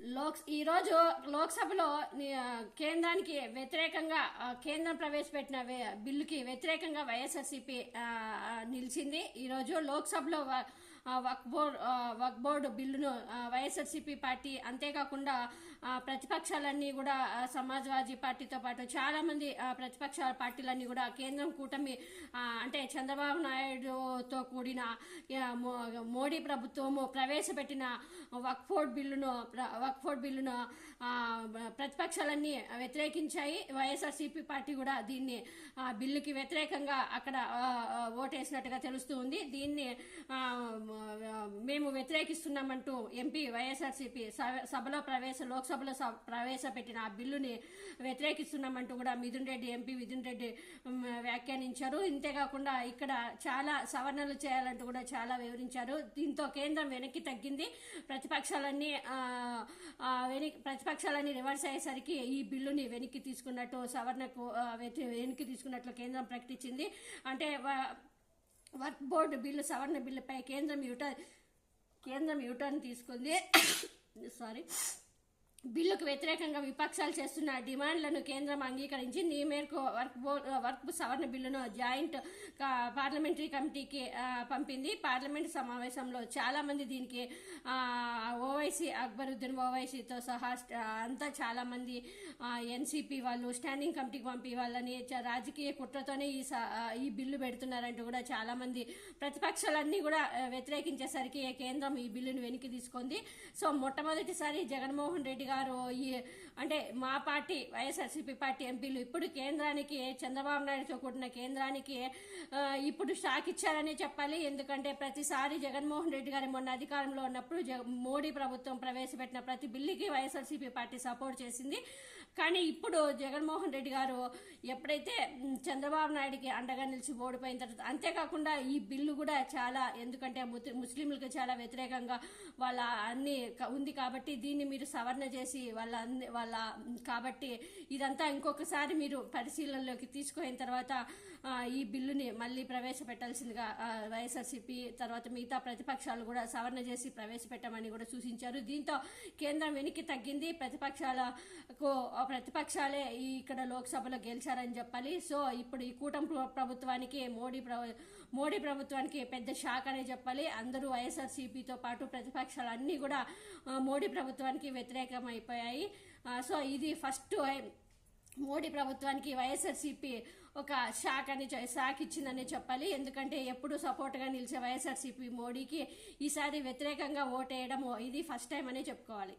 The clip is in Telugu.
లోక్ ఈరోజు లోక్సభలో కేంద్రానికి వ్యతిరేకంగా కేంద్రం ప్రవేశపెట్టిన బిల్లుకి వ్యతిరేకంగా వైఎస్ఆర్సీపీ నిలిచింది. ఈరోజు లోక్సభలో వక్ బోర్డ్ వక్ బోర్డు బిల్లును వైఎస్ఆర్సీపీ పార్టీ అంతేకాకుండా ప్రతిపక్షాలన్నీ కూడా సమాజ్వాదీ పార్టీతో పాటు చాలా మంది ప్రతిపక్ష పార్టీలన్నీ కూడా కేంద్రం కూటమి అంటే చంద్రబాబు నాయుడుతో కూడిన మోడీ ప్రభుత్వము ప్రవేశపెట్టిన వక్ఫోర్డ్ బిల్లును వక్ఫోర్డ్ బిల్లును ప్రతిపక్షాలన్నీ వ్యతిరేకించాయి. వైఎస్ఆర్సీపీ పార్టీ కూడా దీన్ని బిల్లుకి వ్యతిరేకంగా అక్కడ ఓటేసినట్టుగా తెలుస్తూ ఉంది. దీన్ని మేము వ్యతిరేకిస్తున్నామంటూ ఎంపీ వైఎస్ఆర్సీపీ సభ- సభలో ప్రవేశ లోక్సభలో స- ప్రవేశపెట్టిన ఆ బిల్లుని వ్యతిరేకిస్తున్నామంటూ కూడా మిథున్ రెడ్డి ఎంపీ మిథున్ రెడ్డి వ్యాఖ్యానించారు. ఇంతేకాకుండా ఇక్కడ చాలా సవరణలు చేయాలంటూ కూడా చాలా వివరించారు. దీంతో కేంద్రం వెనక్కి తగ్గింది. ప్రతిపక్షాలన్నీ వెనక్కి ప్రతిపక్షాలన్నీ రివర్స్ అయ్యేసరికి ఈ బిల్లుని వెనక్కి తీసుకున్నట్టు సవరణకు వెనక్కి తీసుకున్నట్లు కేంద్రం ప్రకటించింది. అంటే వర్క్ బోర్డు బిల్లు సవరణ బిల్లుపై కేంద్రం యూటర్న్ కేంద్రం యూటర్న్ తీసుకుంది. సారీ బిల్లుకు వ్యతిరేకంగా విపక్షాలు చేస్తున్న డిమాండ్లను కేంద్రం అంగీకరించి ఈ మేరకు వర్క్ వర్క్ సవరణ బిల్లును జాయింట్ పార్లమెంటరీ కమిటీకి పంపింది. పార్లమెంట్ సమావేశంలో చాలా మంది దీనికి ఓవైసీ అక్బరుద్దీన్ ఓవైసీతో సహా అంతా చాలా మంది ఎన్సీపీ వాళ్ళు స్టాండింగ్ కమిటీకి పంపి వాళ్ళని చ- రాజకీయ కుట్రతోనే ఈ స- ఈ బిల్లు పెడుతున్నారంటూ కూడా చాలా మంది ప్రతిపక్షాలన్నీ కూడా వ్యతిరేకించేసరికి కేంద్రం ఈ బిల్లును వెనక్కి తీసుకుంది. సో మొట్టమొదటిసారి జగన్మోహన్ రెడ్డి గారు ఈ అంటే మా పార్టీ వైఎస్ఆర్సీపీ పార్టీ ఎంపీలు ఇప్పుడు కేంద్రానికి చంద్రబాబు నాయుడుతో కూడిన కేంద్రానికి ఇప్పుడు షాక్ ఇచ్చారని చెప్పాలి. ఎందుకంటే ప్రతిసారి జగన్మోహన్ రెడ్డి గారు మొన్న అధికారంలో ఉన్నప్పుడు జగ- మోడీ ప్రభుత్వం ప్రవేశపెట్టిన ప్రతి బిల్లుకి వైఎస్ఆర్సీపీ పార్టీ సపోర్ట్ చేసింది. కానీ ఇప్పుడు జగన్మోహన్ రెడ్డి గారు ఎప్పుడైతే చంద్రబాబు నాయుడికి అండగా నిలిచి ఓడిపోయిన తర్వాత అంతేకాకుండా ఈ బిల్లు కూడా చాలా ఎందుకంటే ముస్లింలకు చాలా వ్యతిరేకంగా వాళ్ళ అన్ని ఉంది కాబట్టి దీన్ని మీరు సవరణ చేసి వాళ్ళ వాళ్ళ కాబట్టి ఇదంతా ఇంకొకసారి మీరు పరిశీలనలోకి తీసుకున్న తర్వాత ఈ బిల్లుని మళ్ళీ ప్రవేశపెట్టాల్సిందిగా వైఎస్ఆర్సీపీ తర్వాత మిగతా ప్రతిపక్షాలు కూడా సవరణ చేసి ప్రవేశపెట్టమని కూడా సూచించారు. దీంతో కేంద్రం వెనక్కి తగ్గింది. ప్రతిపక్షాలకు ప్రతిపక్షాలే ఇక్కడ లోక్సభలో గెలిచారని చెప్పాలి. సో ఇప్పుడు ఈ కూటమి ప్రభుత్వానికి మోడీ మోడీ ప్రభుత్వానికి పెద్ద షాక్ అనే చెప్పాలి. అందరూ వైఎస్ఆర్సీపీతో పాటు ప్రతిపక్షాలన్నీ కూడా మోడీ ప్రభుత్వానికి వ్యతిరేకం అయిపోయాయి సో ఇది ఫస్ట్ మోడీ ప్రభుత్వానికి వైఎస్ఆర్సీపీ ఒక షాక్ అని షాక్ ఇచ్చిందని చెప్పాలి. ఎందుకంటే ఎప్పుడు సపోర్ట్గా నిలిచే వైఎస్ఆర్సీపీ మోడీకి ఈసారి వ్యతిరేకంగా ఓటేయడం ఇది ఫస్ట్ టైం అనే చెప్పుకోవాలి.